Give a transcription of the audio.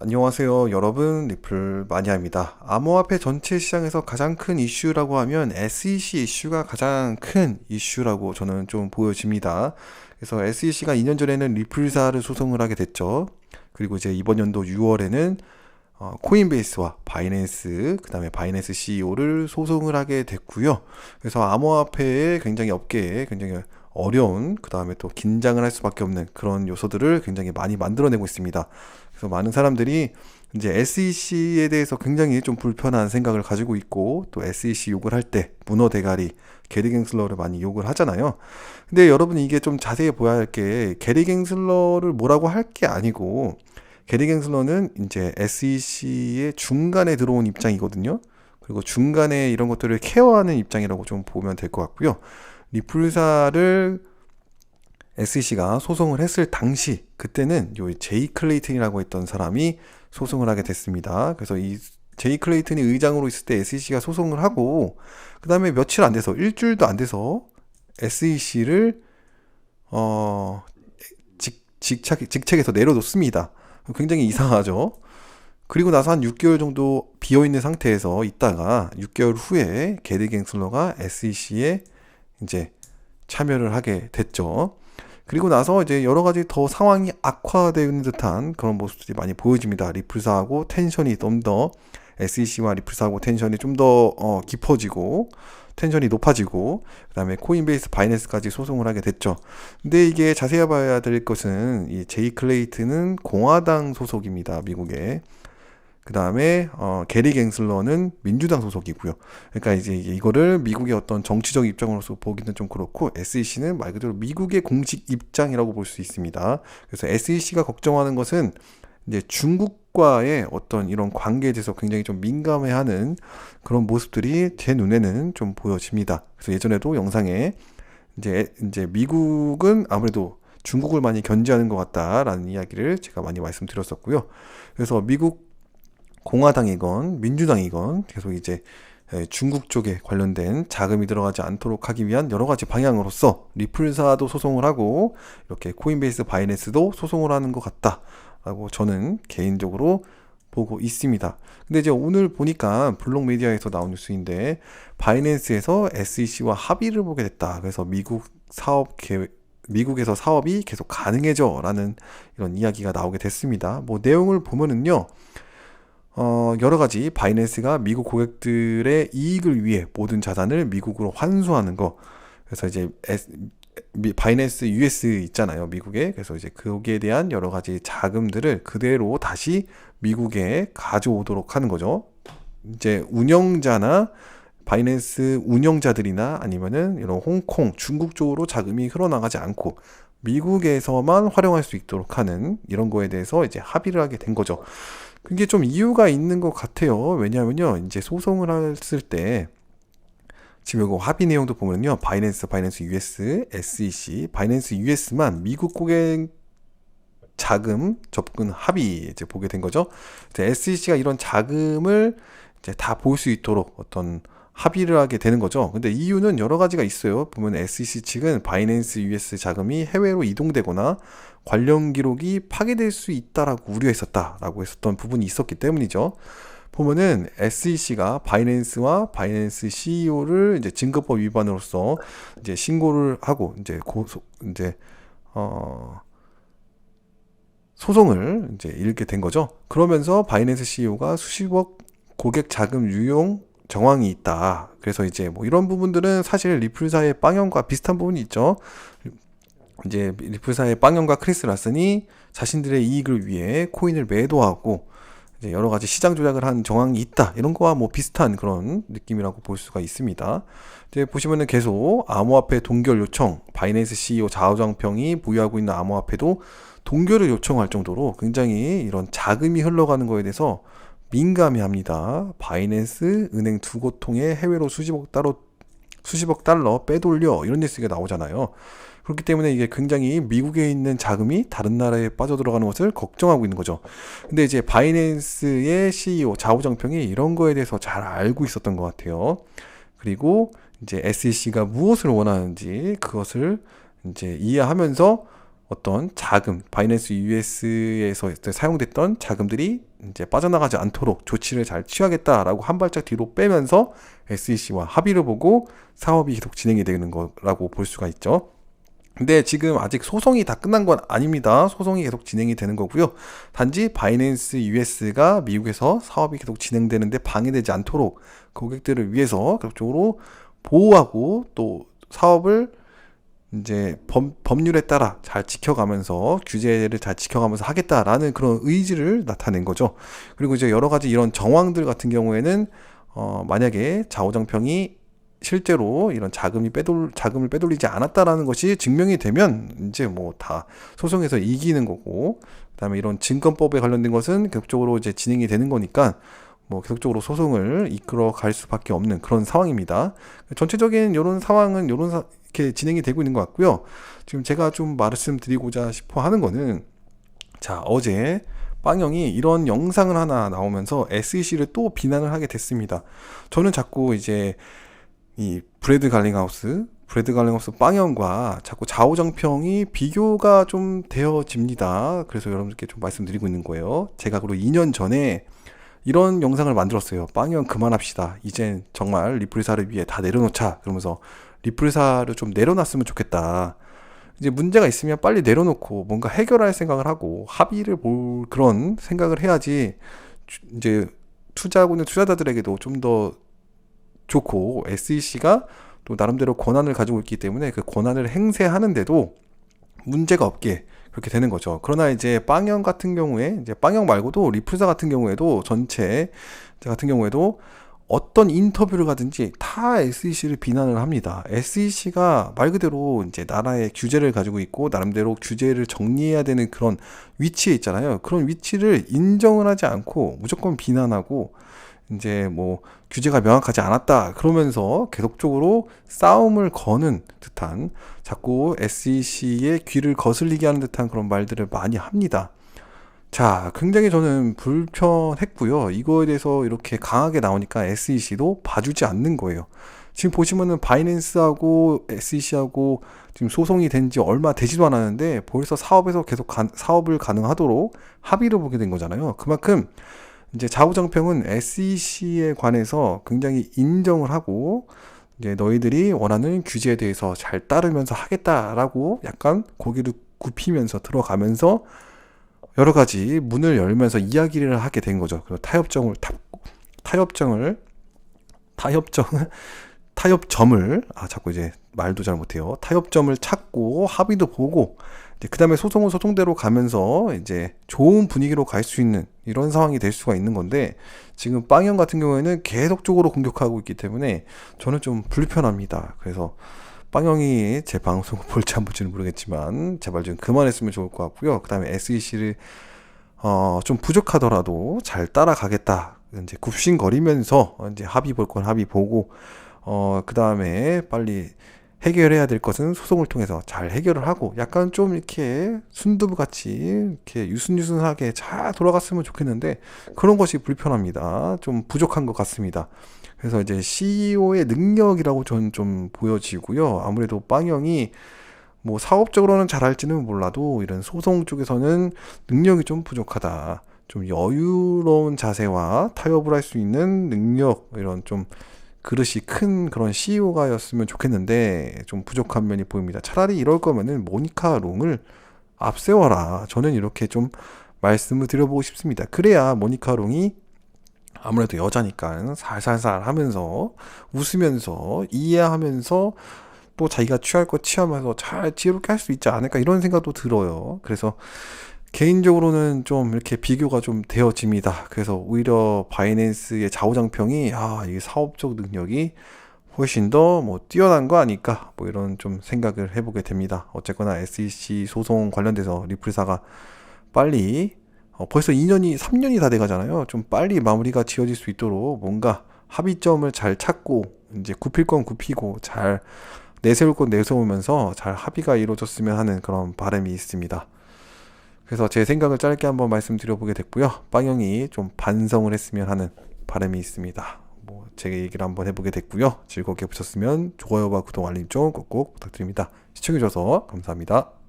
안녕하세요, 여러분. 리플 마니아입니다. 암호화폐 전체 시장에서 가장 큰 이슈라고 하면 SEC 이슈가 가장 큰 이슈라고 저는 좀 보여집니다. 그래서 SEC가 2년 전에는 리플사를 소송을 하게 됐죠. 그리고 이제 이번 연도 6월에는 어, 코인베이스와 바이낸스, 그 다음에 바이낸스 CEO를 소송을 하게 됐고요. 그래서 암호화폐에 굉장히 업계에 굉장히 어려운, 그 다음에 또 긴장을 할 수밖에 없는 그런 요소들을 굉장히 많이 만들어내고 있습니다. 그래서 많은 사람들이 이제 SEC에 대해서 굉장히 좀 불편한 생각을 가지고 있고 또 SEC 욕을 할 때 문어 대가리 게리 갱슬러를 많이 욕을 하잖아요. 근데 여러분 이게 좀 자세히 보아야 할 게 게리 갱슬러를 뭐라고 할 게 아니고 게리 갱슬러는 이제 SEC의 중간에 들어온 입장이거든요. 그리고 중간에 이런 것들을 케어하는 입장이라고 좀 보면 될 것 같고요. 리플사를 SEC가 소송을 했을 당시 그때는 요 제이 클레이튼이라고 했던 사람이 소송을 하게 됐습니다. 그래서 이 제이 클레이튼이 의장으로 있을 때 SEC가 소송을 하고 그 다음에 며칠 안 돼서 일주일도 안 돼서 SEC를 어 직, 직책, 직책에서 내려놓습니다. 굉장히 이상하죠. 그리고 나서 한 6개월 정도 비어있는 상태에서 있다가 6개월 후에 게리 갱슬러가 SEC에 이제 참여를 하게 됐죠. 그리고 나서 이제 여러 가지 더 상황이 악화되는 듯한 그런 모습들이 많이 보여집니다. 리플사하고 텐션이 좀 더 SEC와 리플사하고 텐션이 좀더 어, 깊어지고 텐션이 높아지고 그다음에 코인베이스 바이낸스까지 소송을 하게 됐죠. 근데 이게 자세히 봐야 될 것은 이 제이 클레이트는 공화당 소속입니다. 미국에. 그 다음에 어, 게리 갱슬러는 민주당 소속이고요. 그러니까 이제 이거를 미국의 어떤 정치적 입장으로서 보기는 좀 그렇고 SEC는 말 그대로 미국의 공식 입장이라고 볼 수 있습니다. 그래서 SEC가 걱정하는 것은 이제 중국과의 어떤 이런 관계에 대해서 굉장히 좀 민감해하는 그런 모습들이 제 눈에는 좀 보여집니다. 그래서 예전에도 영상에 이제 이제 미국은 아무래도 중국을 많이 견제하는 것 같다라는 이야기를 제가 많이 말씀드렸었고요. 그래서 미국 공화당이건 민주당이건 계속 이제 중국 쪽에 관련된 자금이 들어가지 않도록 하기 위한 여러 가지 방향으로서 리플사도 소송을 하고 이렇게 코인베이스 바이낸스도 소송을 하는 것 같다라고 저는 개인적으로 보고 있습니다. 근데 이제 오늘 보니까 블록 미디어에서 나온 뉴스인데 바이낸스에서 SEC와 합의를 보게 됐다. 그래서 미국 사업 계획 미국에서 사업이 계속 가능해져라는 이런 이야기가 나오게 됐습니다. 뭐 내용을 보면은요. 어, 여러 가지 바이낸스가 미국 고객들의 이익을 위해 모든 자산을 미국으로 환수하는 거. 그래서 이제 S, 바이낸스 US 있잖아요. 미국에. 그래서 이제 거기에 대한 여러 가지 자금들을 그대로 다시 미국에 가져오도록 하는 거죠. 이제 운영자나 바이낸스 운영자들이나 아니면은 이런 홍콩, 중국 쪽으로 자금이 흘러나가지 않고 미국에서만 활용할 수 있도록 하는 이런 거에 대해서 이제 합의를 하게 된 거죠. 그게 좀 이유가 있는 것 같아요. 왜냐하면요, 이제 소송을 했을 때 지금 이거 합의 내용도 보면요, 바이낸스, 바이낸스 US, SEC, 바이낸스 US만 미국 고객 자금 접근 합의 이제 보게 된 거죠. SEC가 이런 자금을 이제 다 볼 수 있도록 어떤 합의를 하게 되는 거죠. 근데 이유는 여러 가지가 있어요. 보면 SEC 측은 바이낸스 US 자금이 해외로 이동되거나 관련 기록이 파괴될 수 있다라고 우려했었다라고 했었던 부분이 있었기 때문이죠. 보면은 SEC가 바이낸스와 바이낸스 CEO를 이제 증거법 위반으로서 이제 신고를 하고 이제 고소 이제 어 소송을 이제 일게 된 거죠. 그러면서 바이낸스 CEO가 수십억 고객 자금 유용 정황이 있다. 그래서 이제 뭐 이런 부분들은 사실 리플사의 빵형과 비슷한 부분이 있죠. 이제 리플사의 빵형과 크리스 라슨이 자신들의 이익을 위해 코인을 매도하고 이제 여러 가지 시장 조작을 한 정황이 있다. 이런 거와 뭐 비슷한 그런 느낌이라고 볼 수가 있습니다. 이제 보시면은 계속 암호화폐 동결 요청, 바이낸스 CEO 자우장평이 보유하고 있는 암호화폐도 동결을 요청할 정도로 굉장히 이런 자금이 흘러가는 거에 대해서 민감해합니다. 바이낸스 은행 두 곳 통해 해외로 수십억 달러 수십억 달러 빼돌려 이런 뉴스가 나오잖아요. 그렇기 때문에 이게 굉장히 미국에 있는 자금이 다른 나라에 빠져들어가는 것을 걱정하고 있는 거죠. 근데 이제 바이낸스의 CEO 자우정평이 이런 거에 대해서 잘 알고 있었던 것 같아요. 그리고 이제 SEC가 무엇을 원하는지 그것을 이제 이해하면서 어떤 자금, 바이낸스 US에서 사용됐던 자금들이 이제 빠져나가지 않도록 조치를 잘 취하겠다라고 한 발짝 뒤로 빼면서 SEC와 합의를 보고 사업이 계속 진행이 되는 거라고 볼 수가 있죠. 근데 지금 아직 소송이 다 끝난 건 아닙니다. 소송이 계속 진행이 되는 거고요. 단지 바이낸스 US가 미국에서 사업이 계속 진행되는데 방해되지 않도록 고객들을 위해서 그쪽으로 보호하고 또 사업을 이제 법, 법률에 따라 잘 지켜가면서 규제를 잘 지켜가면서 하겠다라는 그런 의지를 나타낸 거죠. 그리고 이제 여러 가지 이런 정황들 같은 경우에는 어, 만약에 좌우정평이 실제로 이런 자금이 빼돌 자금을 빼돌리지 않았다라는 것이 증명이 되면 이제 뭐 다 소송에서 이기는 거고 그다음에 이런 증권법에 관련된 것은 계속적으로 이제 진행이 되는 거니까 뭐 계속적으로 소송을 이끌어 갈 수밖에 없는 그런 상황입니다. 전체적인 이런 상황은 이런 사, 이렇게 진행이 되고 있는 것 같고요. 지금 제가 좀 말씀드리고자 싶어 하는 거는 자 어제 빵형이 이런 영상을 하나 나오면서 SEC를 또 비난을 하게 됐습니다. 저는 자꾸 이제 이 브래드 갈링하우스, 브래드 갈링하우스 빵형과 자꾸 좌우정평이 비교가 좀 되어집니다. 그래서 여러분들께 좀 말씀드리고 있는 거예요. 제가 그리고 2년 전에 이런 영상을 만들었어요. 빵형 그만합시다. 이젠 정말 리플사를 위해 다 내려놓자. 그러면서 리플사를 좀 내려놨으면 좋겠다. 이제 문제가 있으면 빨리 내려놓고 뭔가 해결할 생각을 하고 합의를 볼 그런 생각을 해야지 이제 투자하고 있는 투자자들에게도 좀 더 좋고 SEC가 또 나름대로 권한을 가지고 있기 때문에 그 권한을 행세하는데도 문제가 없게 그렇게 되는 거죠. 그러나 이제 빵형 같은 경우에 이제 빵형 말고도 리플사 같은 경우에도 전체 같은 경우에도 어떤 인터뷰를 가든지 다 SEC를 비난을 합니다. SEC가 말 그대로 이제 나라의 규제를 가지고 있고 나름대로 규제를 정리해야 되는 그런 위치에 있잖아요. 그런 위치를 인정을 하지 않고 무조건 비난하고 이제 뭐 규제가 명확하지 않았다 그러면서 계속적으로 싸움을 거는 듯한 자꾸 SEC의 귀를 거슬리게 하는 듯한 그런 말들을 많이 합니다. 자, 굉장히 저는 불편했고요. 이거에 대해서 이렇게 강하게 나오니까 SEC도 봐주지 않는 거예요. 지금 보시면은 바이낸스하고 SEC하고 지금 소송이 된 지 얼마 되지도 않았는데 벌써 사업에서 계속 가, 사업을 가능하도록 합의를 보게 된 거잖아요. 그만큼 이제 자우정평은 SEC에 관해서 굉장히 인정을 하고 이제 너희들이 원하는 규제에 대해서 잘 따르면서 하겠다라고 약간 고개를 굽히면서 들어가면서 여러 가지 문을 열면서 이야기를 하게 된 거죠. 그리고 타협점을 타, 타협점을 타협점을 타협점을 아 자꾸 이제 말도 잘 못해요. 타협점을 찾고 합의도 보고 그 다음에 소송은 소송대로 가면서 이제 좋은 분위기로 갈 수 있는 이런 상황이 될 수가 있는 건데 지금 빵형 같은 경우에는 계속적으로 공격하고 있기 때문에 저는 좀 불편합니다. 그래서 빵형이 제 방송을 볼지 안 볼지는 모르겠지만 제발 좀 그만했으면 좋을 것 같고요. 그 다음에 SEC를 어, 좀 부족하더라도 잘 따라가겠다. 이제 굽신거리면서 이제 합의 볼 건 합의 보고 어, 그 다음에 빨리 해결해야 될 것은 소송을 통해서 잘 해결을 하고 약간 좀 이렇게 순두부 같이 이렇게 유순유순하게 잘 돌아갔으면 좋겠는데 그런 것이 불편합니다. 좀 부족한 것 같습니다. 그래서 이제 CEO의 능력이라고 저는 좀 보여지고요. 아무래도 빵형이 뭐 사업적으로는 잘할지는 몰라도 이런 소송 쪽에서는 능력이 좀 부족하다. 좀 여유로운 자세와 타협을 할 수 있는 능력 이런 좀 그릇이 큰 그런 CEO가였으면 좋겠는데 좀 부족한 면이 보입니다. 차라리 이럴 거면은 모니카 롱을 앞세워라. 저는 이렇게 좀 말씀을 드려보고 싶습니다. 그래야 모니카 롱이 아무래도 여자니까 살살살 하면서 웃으면서 이해하면서 또 자기가 취할 거 취하면서 잘 지혜롭게 할 수 있지 않을까 이런 생각도 들어요. 그래서 개인적으로는 좀 이렇게 비교가 좀 되어집니다. 그래서 오히려 바이낸스의 좌우장평이 아, 이 사업적 능력이 훨씬 더 뭐 뛰어난 거 아닐까 뭐 이런 좀 생각을 해보게 됩니다. 어쨌거나 SEC 소송 관련돼서 리플사가 빨리 어, 벌써 2년이 3년이 다 돼가잖아요. 좀 빨리 마무리가 지어질 수 있도록 뭔가 합의점을 잘 찾고 이제 굽힐 건 굽히고 잘 내세울 건 내세우면서 잘 합의가 이루어졌으면 하는 그런 바람이 있습니다. 그래서 제 생각을 짧게 한번 말씀드려 보게 됐고요. 빵형이 좀 반성을 했으면 하는 바람이 있습니다. 뭐 제가 얘기를 한번 해보게 됐고요. 즐겁게 보셨으면 좋아요와 구독 알림 좀 꼭꼭 부탁드립니다. 시청해주셔서 감사합니다.